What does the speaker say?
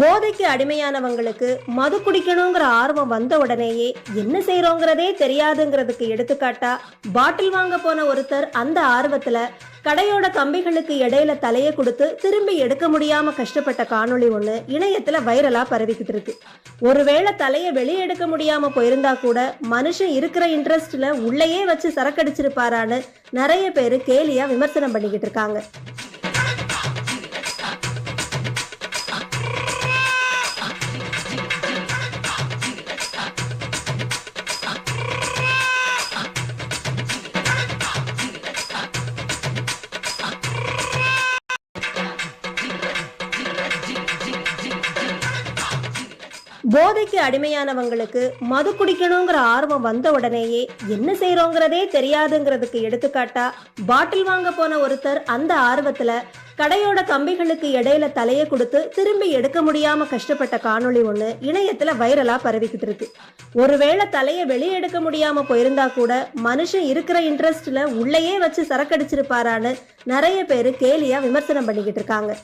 போதைக்கு அடிமையானவங்களுக்கு மது குடிக்கணுங்கிற ஆர்வம் வந்த உடனேயே என்ன செய்யறோங்கிறதே தெரியாதுங்கிறதுக்கு எடுத்துக்காட்டா பாட்டில் வாங்க போன ஒருத்தர் அந்த ஆர்வத்துல கடையோட கம்பிகளுக்கு இடையில தலையை கொடுத்து திரும்பி எடுக்க முடியாம கஷ்டப்பட்ட காணொளி ஒண்ணு இணையத்துல வைரலா பரவிக்கிட்டு இருக்கு. ஒருவேளை தலையை வெளியே எடுக்க முடியாம போயிருந்தா கூட மனுஷன் இருக்கிற இன்ட்ரெஸ்ட்ல உள்ளேயே வச்சு சரக்கடிச்சிருப்பாரான்னு நிறைய பேர் கேலியா விமர்சனம் பண்ணிக்கிட்டு இருக்காங்க. போதைக்கு அடிமையானவங்களுக்கு மது குடிக்கணுங்கிற ஆர்வம் வந்த உடனேயே என்ன செய்யறோங்கிறதே தெரியாதுங்கிறதுக்கு எடுத்துக்காட்டா பாட்டில் வாங்க போன ஒருத்தர் அந்த ஆர்வத்துல கடையோட கம்பிகளுக்கு இடையில தலையை கொடுத்து திரும்பி எடுக்க முடியாம கஷ்டப்பட்ட காணொளி ஒண்ணு இணையத்துல வைரலா பரவிக்கிட்டு இருக்கு. ஒருவேளை தலையை வெளியே எடுக்க முடியாம போயிருந்தா கூட மனுஷன் இருக்கிற இன்ட்ரெஸ்ட்ல உள்ளேயே வச்சு சரக்கடிச்சிருப்பாரான்னு நிறைய பேர் கேலியா விமர்சனம் பண்ணிக்கிட்டு இருக்காங்க.